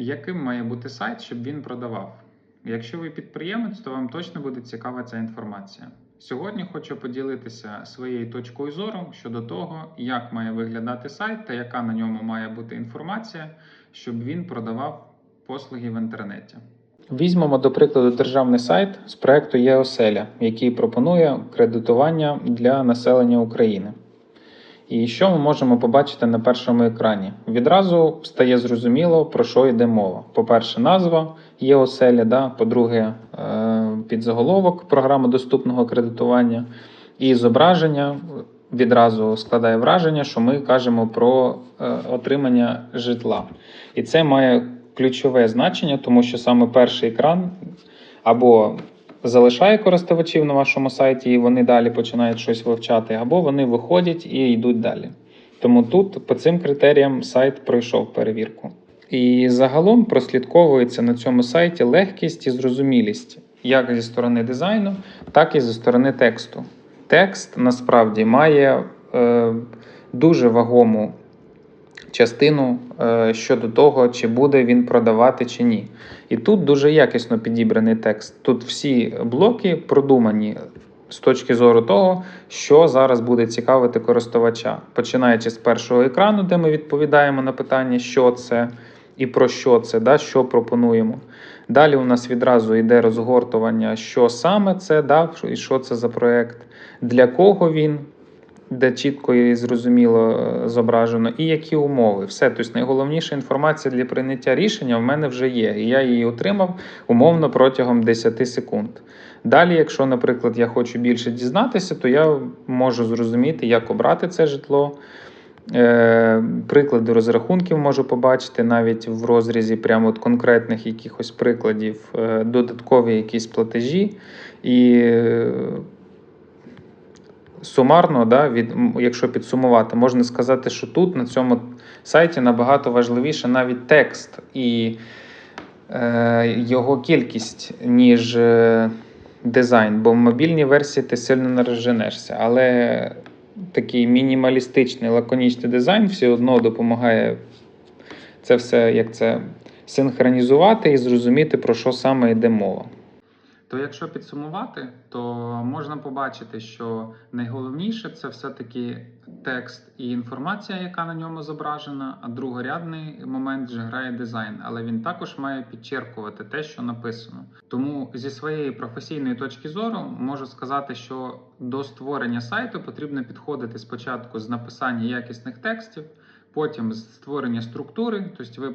Яким має бути сайт, щоб він продавав? Якщо ви підприємець, то вам точно буде цікава ця інформація. Сьогодні хочу поділитися своєю точкою зору щодо того, як має виглядати сайт та яка на ньому має бути інформація, щоб він продавав послуги в інтернеті. Візьмемо до прикладу державний сайт з проекту ЄОСЕЛЯ, який пропонує кредитування для населення України. І що ми можемо побачити на першому екрані? Відразу стає зрозуміло, про що йде мова. По-перше, назва є оселя, да? по-друге, е, підзаголовок програма доступного кредитування і зображення відразу складає враження, що ми кажемо про е, отримання житла. І це має ключове значення, тому що саме перший екран або залишає користувачів на вашому сайті, і вони далі починають щось вивчати, або вони виходять і йдуть далі. Тому тут по цим критеріям сайт пройшов перевірку. І загалом прослідковується на цьому сайті легкість і зрозумілість як зі сторони дизайну, так і зі сторони тексту. Текст насправді має е, дуже вагому частину е, щодо того, чи буде він продавати чи ні. І тут дуже якісно підібраний текст. Тут всі блоки продумані з точки зору того, що зараз буде цікавити користувача, починаючи з першого екрану, де ми відповідаємо на питання, що це і про що це, да, що пропонуємо. Далі у нас відразу йде розгортування, що саме це, да, і що це за проект, для кого він, де чітко і зрозуміло е, зображено, і які умови. Все, тобто найголовніша інформація для прийняття рішення в мене вже є, і я її отримав умовно протягом 10 секунд. Далі, якщо, наприклад, я хочу більше дізнатися, то я можу зрозуміти, як обрати це житло. Е, Приклади розрахунків можу побачити навіть в розрізі прямо от конкретних якихось прикладів, е, додаткові якісь платежі. І сумарно, да, від, якщо підсумувати, можна сказати, що тут на цьому сайті набагато важливіше навіть текст і е, його кількість, ніж е, дизайн. Бо в мобільній версії ти сильно не. Але такий мінімалістичний, лаконічний дизайн все одно допомагає це все як це синхронізувати і зрозуміти, про що саме йде мова. То якщо підсумувати, то можна побачити, що найголовніше це все-таки текст і інформація, яка на ньому зображена, а другорядний момент вже грає дизайн, але він також має підчеркувати те, що написано. Тому зі своєї професійної точки зору можу сказати, що до створення сайту потрібно підходити спочатку з написання якісних текстів, потім з створення структури, тобто ви